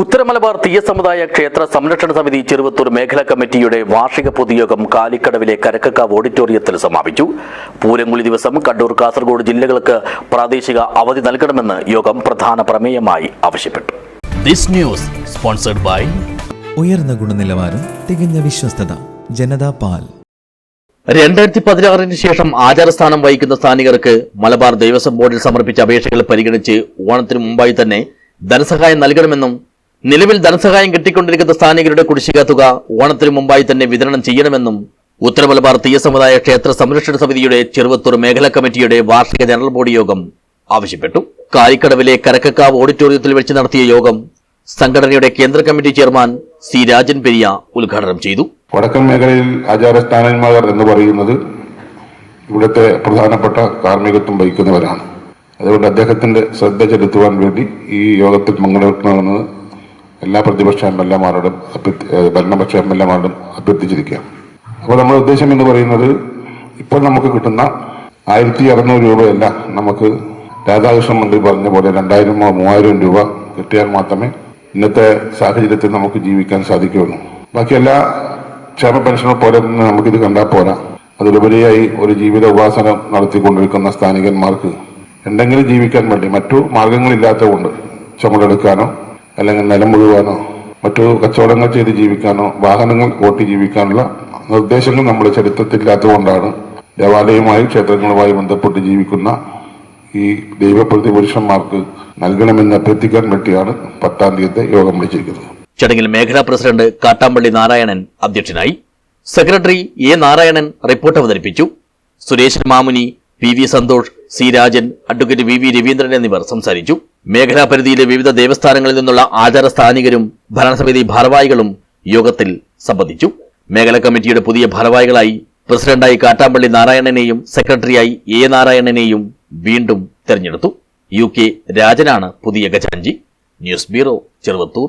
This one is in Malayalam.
ഉത്തരമലബാർ തീയ സമുദായ ക്ഷേത്ര സംരക്ഷണ സമിതി ചെറുവത്തൂർ മേഖലാ കമ്മിറ്റിയുടെ വാർഷിക പൊതുയോഗം കാലിക്കടവിലെ കരക്കക്കാവ് ഓഡിറ്റോറിയത്തിൽ സമാപിച്ചു. പൂരങ്കുളി ദിവസം കണ്ണൂർ കാസർഗോഡ് ജില്ലകൾക്ക് പ്രാദേശിക അവധി നൽകണമെന്ന് യോഗം പ്രധാന പ്രമേയമായി ആവശ്യപ്പെട്ടു. ദിസ് ന്യൂസ് സ്പോൺസർഡ് ബൈ ഉയർന്ന ഗുണനിലവാരം തികഞ്ഞ വിശ്വസ്തത ജനതാ പാൽ. രണ്ടായിരത്തി പതിനാറിന് ശേഷം ആചാരസ്ഥാനം വഹിക്കുന്ന സ്ഥാനികർക്ക് മലബാർ ദേവസ്വം ബോർഡിൽ സമർപ്പിച്ച അപേക്ഷകൾ പരിഗണിച്ച് ഓണത്തിന് മുമ്പായി തന്നെ ധനസഹായം നൽകണമെന്നും നിലവിൽ ധനസഹായം കിട്ടിക്കൊണ്ടിരിക്കുന്ന സ്ഥാനികരുടെ കുടിശ്ശിക തുക ഓണത്തിന് മുമ്പായി തന്നെ വിതരണം ചെയ്യണമെന്നും ഉത്തര മലബാർ സമുദായ ക്ഷേത്ര സംരക്ഷണ സമിതിയുടെ ചെറുവത്തൂർ മേഖലാ കമ്മിറ്റിയുടെ വാർഷിക ജനറൽ ബോഡി യോഗം ആവശ്യപ്പെട്ടു. കാലിക്കടവിലെ കരക്കക്കാവ് ഓഡിറ്റോറിയത്തിൽ വെച്ച് നടത്തിയ യോഗം സംഘടനയുടെ കേന്ദ്ര committee chairman C Rajan Periya ഉദ്ഘാടനം ചെയ്തു. വടക്കൻ മേഖലയിൽ ആചാരസ്ഥാനന്മാർ എന്ന് പറയുന്നത് ഇവിടുത്തെ പ്രധാനപ്പെട്ട കാർമ്മികത്വം വഹിക്കുന്നവരാണ്. അതുകൊണ്ട് അദ്ദേഹത്തിന്റെ ശ്രദ്ധ ചെലുത്തുവാൻ വേണ്ടി ഈ യോഗത്തിൽ പങ്കെടുക്കണമെന്ന് എല്ലാ പ്രതിപക്ഷ എം എൽ എമാരോടും ഭരണപക്ഷ എം എൽ എമാരോടും അഭ്യർത്ഥിച്ചിരിക്കുകയാണ്. അപ്പോൾ നമ്മുടെ ഉദ്ദേശം എന്ന് പറയുന്നത് ഇപ്പോൾ നമുക്ക് കിട്ടുന്ന ആയിരത്തി അറുന്നൂറ് രൂപയല്ല നമുക്ക് രാധാകൃഷ്ണൻ മന്ത്രി പറഞ്ഞ പോലെ രണ്ടായിരമോ മൂവായിരം രൂപ കിട്ടിയാൽ മാത്രമേ ഇന്നത്തെ സാഹചര്യത്തിൽ നമുക്ക് ജീവിക്കാൻ സാധിക്കുകയുള്ളൂ. ബാക്കി എല്ലാ ക്ഷേമ പെൻഷനെ പോലെ തന്നെ നമുക്കിത് കണ്ടാൽ പോരാ. അതിലുപരിയായി ഒരു ജീവിത ഉപാസനം നടത്തിക്കൊണ്ടിരിക്കുന്ന സ്ഥാനികന്മാർക്ക് എന്തെങ്കിലും ജീവിക്കാൻ വേണ്ടി മറ്റു മാർഗങ്ങളില്ലാത്തതുകൊണ്ട് ചുമടെടുക്കാനോ അല്ലെങ്കിൽ നിലം മുഴുവാനോ മറ്റു കച്ചവടങ്ങൾ ചെയ്ത് ജീവിക്കാനോ വാഹനങ്ങൾ ഓട്ടി ജീവിക്കാനുള്ള നിർദ്ദേശങ്ങൾ നമ്മുടെ ചരിത്രത്തിലില്ലാത്തതുകൊണ്ടാണ് ദേവാലയവുമായും ക്ഷേത്രങ്ങളുമായി ബന്ധപ്പെട്ട് ജീവിക്കുന്ന ഈ ദൈവപ്രതി പുരുഷന്മാർക്ക് നൽകണമെന്ന് അഭ്യർത്ഥിക്കാൻ വേണ്ടിയാണ് പത്താം തീയതി യോഗം വിളിച്ചിരിക്കുന്നത്. ചടങ്ങിൽ മേഖലാ പ്രസിഡന്റ് കാട്ടാമ്പള്ളി നാരായണൻ അധ്യക്ഷനായി സെക്രട്ടറി എ നാരായണൻ റിപ്പോർട്ട് അവതരിപ്പിച്ചു. Sureshan Mamuni P V Santhosh C Rajan advocate V V Raveendran എന്നിവർ സംസാരിച്ചു. മേഖലാ പരിധിയിലെ വിവിധ ദേവസ്ഥാനങ്ങളിൽ നിന്നുള്ള ആചാര സ്ഥാനികരും ഭരണസമിതി ഭാരവാഹികളും യോഗത്തിൽ സംബന്ധിച്ചു. മേഖലാ കമ്മിറ്റിയുടെ പുതിയ ഭാരവാഹികളായി പ്രസിഡന്റായി കാട്ടാമ്പള്ളി നാരായണനെയും സെക്രട്ടറിയായി എ നാരായണനെയും വീണ്ടും തെരഞ്ഞെടുത്തു. യു കെ രാജനാണ് പുതിയ ഖജാൻജി. News bureau Cheruvathur.